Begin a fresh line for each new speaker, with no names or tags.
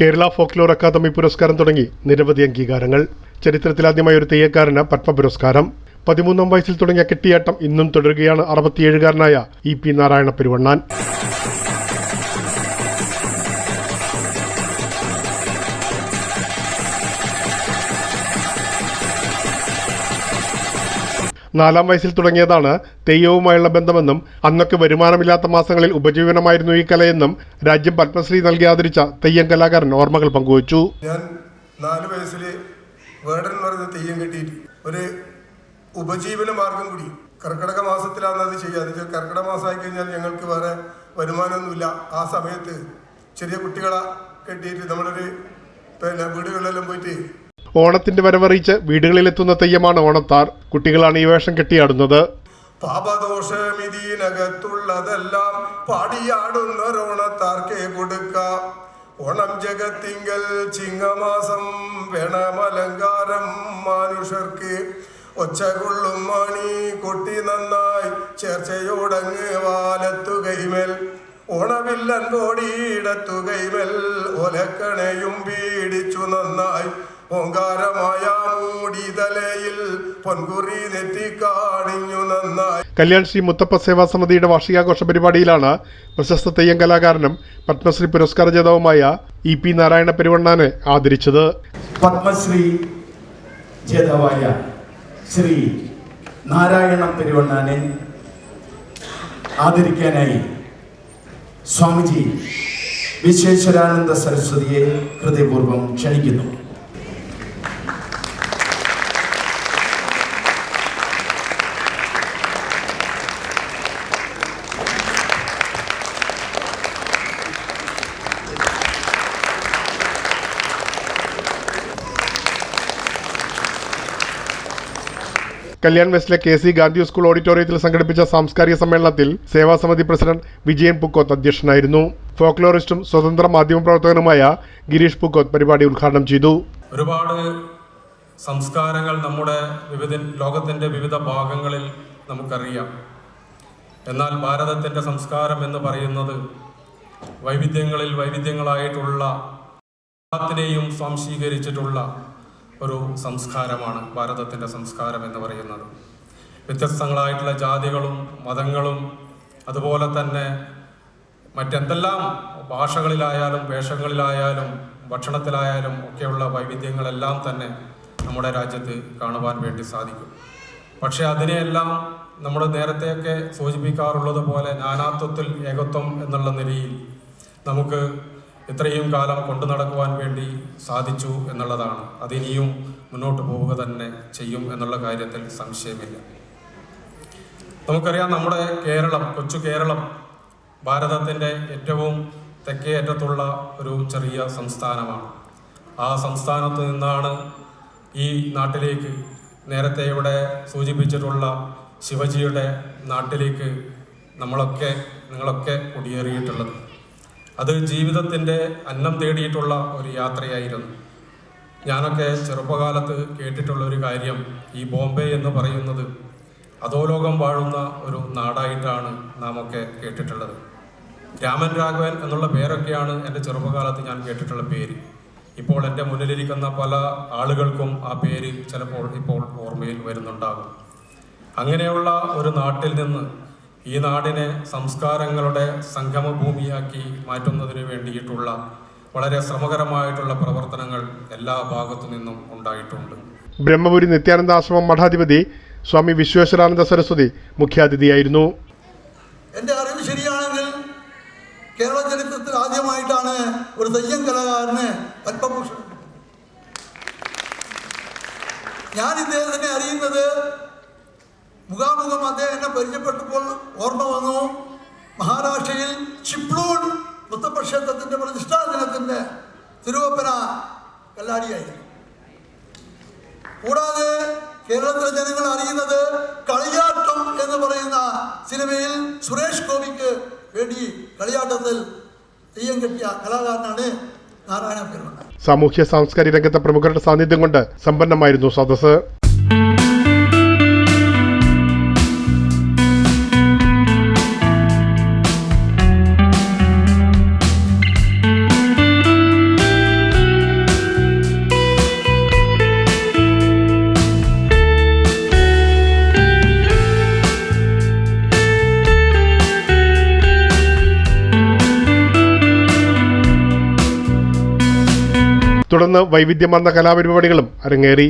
Kerala folklore academy പുരസ്കാരം തുടങ്ങി നിരവധി അംഗീകാരങ്ങൾ. ചരിത്രത്തിലാദ്യമായ ഒരു തെയ്യക്കാരന് പത്മ പുരസ്കാരം. പതിമൂന്നാം വയസ്സിൽ തുടങ്ങിയ കെട്ടിയാട്ടം ഇന്നും തുടരുകയാണ് അറുപത്തിയേഴുകാരനായ ഇ പി നാരായണ പെരുവണ്ണാൻ. നാലാം വയസ്സിൽ തുടങ്ങിയതാണ് തെയ്യവുമായുള്ള ബന്ധമെന്നും അന്നൊക്കെ വരുമാനമില്ലാത്ത മാസങ്ങളിൽ ഉപജീവനമായിരുന്നു ഈ കലയെന്നും രാജ്യം പത്മശ്രീ നൽകി ആദരിച്ച തെയ്യം കലാകാരൻ ഓർമ്മകൾ പങ്കുവച്ചു.
ഞാൻ നാല് വയസ്സിൽ തെയ്യം ഒരു ഉപജീവന മാർഗം കൂടി. കർക്കിടക മാസത്തിലാണ് അത് ചെയ്യുക. വെച്ചാൽ കർക്കിടക മാസമായി കഴിഞ്ഞാൽ ഞങ്ങൾക്ക് വേറെ വരുമാനമൊന്നുമില്ല. ആ സമയത്ത് ചെറിയ കുട്ടികളെ കെട്ടിയിട്ട് നമ്മളൊരു പിന്നെ വീടുകളിലെല്ലാം പോയിട്ട്
ഓണത്തിന്റെ വരവറിയിച്ച് വീടുകളിലെത്തുന്ന തെയ്യമാണ് ഓണത്താർ. കുട്ടികളാണ് ഈ വേഷം കെട്ടിയാടുന്നത്.
പാപദോഷമിതിനകത്തുള്ളതെല്ലാം പാടിയാടുന്നൊരോണത്താർക്കേ കൊടുക്കാം. ഓണം ജഗത്തിങ്കൽ ചിങ്ങമാസം വേണമലങ്കാരം മനുഷ്യർക്ക് ഒച്ചകൊള്ളും മണി കൊട്ടി നന്നായി ചേർച്ചയോടങ്ങ് വാലത്തുകൈമേൽ. ഓണവില്ലൻ കോടിയിടത്തുകൈമേൽ ഒലക്കണയും പീഡിച്ചു നന്നായി ഓങ്കാരമായ മൂടിതലയിൽ പൊൻകുറി നെറ്റിക്കാണിഞ്ഞു നന്നായി.
കല്യാൺ ശ്രീ മുത്തപ്പ സേവാ സമിതിയുടെ വാർഷികാഘോഷ പരിപാടിയിലാണ് പ്രശസ്ത തെയ്യം കലാകാരനും പത്മശ്രീ പുരസ്കാര ജേതാവുമായ ഇ പി നാരായണ പെരുവണ്ണാനെ ആദരിച്ചത്.
പത്മശ്രീ ജേതാവായ ശ്രീ നാരായണ പെരുവണ്ണാനെ ആദരിക്കാനായി സ്വാമിജി വിശ്വേശ്വരാനന്ദ സരസ്വതിയെ ഹൃദയപൂർവം ക്ഷണിക്കുന്നു.
കല്യാൺ വെസ്റ്റിലെ കെ സി ഗാന്ധി സ്കൂൾ ഓഡിറ്റോറിയത്തിൽ സംഘടിപ്പിച്ച സാംസ്കാരിക സമ്മേളനത്തിൽ സേവാസമിതി പ്രസിഡന്റ് വിജയൻ പുക്കോത്ത് അധ്യക്ഷനായിരുന്നു. ഫോക്ലോറിസ്റ്റും സ്വതന്ത്ര മാധ്യമപ്രവർത്തകനുമായ ഗിരീഷ് പുക്കോത്ത് പരിപാടി ഉദ്ഘാടനം ചെയ്തു.
ഒരുപാട് സംസ്കാരങ്ങൾ നമ്മുടെ വിവിധ ലോകത്തിന്റെ വിവിധ ഭാഗങ്ങളിൽ നമുക്കറിയാം. എന്നാൽ ഭാരതത്തിന്റെ സംസ്കാരം എന്ന് പറയുന്നത് വൈവിധ്യങ്ങളിൽ വൈവിധ്യങ്ങളായിട്ടുള്ള എല്ലാത്തിനെയും സ്വാംശീകരിച്ചിട്ടുള്ള ഒരു സംസ്കാരമാണ് ഭാരതത്തിന്റെ സംസ്കാരം എന്ന് പറയുന്നത്. വ്യത്യസ്തങ്ങളായിട്ടുള്ള ജാതികളും മതങ്ങളും അതുപോലെ തന്നെ മറ്റെന്തെല്ലാം ഭാഷകളിലായാലും വേഷങ്ങളിലായാലും ഭക്ഷണത്തിലായാലും ഒക്കെയുള്ള വൈവിധ്യങ്ങളെല്ലാം തന്നെ നമ്മുടെ രാജ്യത്ത് കാണുവാൻ വേണ്ടി സാധിക്കും. പക്ഷെ അതിനെയെല്ലാം നമ്മൾ നേരത്തെയൊക്കെ സൂചിപ്പിക്കാറുള്ളത് പോലെ നാനാത്വത്തിൽ ഏകത്വം എന്നുള്ള നിലയിൽ നമുക്ക് ഇത്രയും കാലം കൊണ്ടു നടക്കുവാൻ വേണ്ടി സാധിച്ചു എന്നുള്ളതാണ്. അതിനിയും മുന്നോട്ട് പോവുക തന്നെ ചെയ്യും എന്നുള്ള കാര്യത്തിൽ സംശയമില്ല. നമുക്കറിയാം നമ്മുടെ കേരളം കൊച്ചു കേരളം ഭാരതത്തിന്റെ ഏറ്റവും തെക്കേ അറ്റത്തുള്ള ഒരു ചെറിയ സംസ്ഥാനമാണ്. ആ സംസ്ഥാനത്ത് നിന്നാണ് ഈ നാട്ടിലേക്ക് നേരത്തെ ഇവിടെ സൂചിപ്പിച്ചിട്ടുള്ള ശിവജിയുടെ നാട്ടിലേക്ക് നമ്മളൊക്കെ നിങ്ങളൊക്കെ കുടിയേറിയിട്ടുള്ളത്. അത് ജീവിതത്തിന്റെ അന്നം തേടിയിട്ടുള്ള ഒരു യാത്രയായിരുന്നു. ഞാനൊക്കെ ചെറുപ്പകാലത്ത് കേട്ടിട്ടുള്ള ഒരു കാര്യം ഈ ബോംബെ എന്ന് പറയുന്നത് അധോലോകം വാഴുന്ന ഒരു നാടായിട്ടാണ് നാം ഒക്കെ കേട്ടിട്ടുള്ളത്. രാമൻ രാഘവൻ എന്നുള്ള പേരൊക്കെയാണ് എന്റെ ചെറുപ്പകാലത്ത് ഞാൻ കേട്ടിട്ടുള്ള പേര്. ഇപ്പോൾ എന്റെ മുന്നിലിരിക്കുന്ന പല ആളുകൾക്കും ആ പേര് ചിലപ്പോൾ ഇപ്പോൾ ഓർമ്മയിൽ വരുന്നുണ്ടാകും. അങ്ങനെയുള്ള ഒരു നാട്ടിൽ നിന്ന് ഈ നാടിനെ സംസ്കാരങ്ങളുടെ സംഗമഭൂമിയാക്കി മാറ്റുന്നതിന് വേണ്ടിയിട്ടുള്ള വളരെ ശ്രമകരമായിട്ടുള്ള പ്രവർത്തനങ്ങൾ എല്ലാ ഭാഗത്തു നിന്നും ഉണ്ടായിട്ടുണ്ട്.
ബ്രഹ്മപുരി നിത്യാനന്ദ ആശ്രമം മഠാധിപതി സ്വാമി വിശ്വേശ്വരാനന്ദ സരസ്വതി മുഖ്യാതിഥിയായിരുന്നു.
എന്റെ അറിവ് ശരിയാണെങ്കിൽ കേരള ചരിത്രത്തിൽ ആദ്യമായിട്ടാണ് ഒരു തെയ്യം കലാകാരന് പത്മഭൂഷൺ. ഞാൻ ഇദ്ദേഹത്തിനെ അറിയുന്നത് മുഖാമുഖം അദ്ദേഹം എന്നെ പരിചയപ്പെട്ടപ്പോൾ ഓർമ്മ വന്നു. മഹാരാഷ്ട്രയിൽ ചിപ്ലൂൺ മുത്തപ്രക്ഷേത്രത്തിന്റെ പ്രതിഷ്ഠാ ദിനത്തിന്റെ തിരുവപ്പന കല്ലാടിയായിരുന്നു. കൂടാതെ കേരളത്തിലെ ജനങ്ങൾ അറിയുന്നത് കളിയാട്ടം എന്ന് പറയുന്ന സിനിമയിൽ സുരേഷ് ഗോപിക്ക് വേണ്ടി കളിയാട്ടത്തിൽ തെയ്യം കെട്ടിയ കലാകാരനാണ് നാരായണ പെരുമണ്ണ
സാമൂഹ്യ സാംസ്കാരിക രംഗത്തെ പ്രമുഖരുടെ സാന്നിധ്യം കൊണ്ട് സമ്പന്നമായിരുന്നു സദസ്സ്. തുടർന്ന് വൈവിധ്യമാർന്ന കലാപരിപാടികളും അരങ്ങേറി.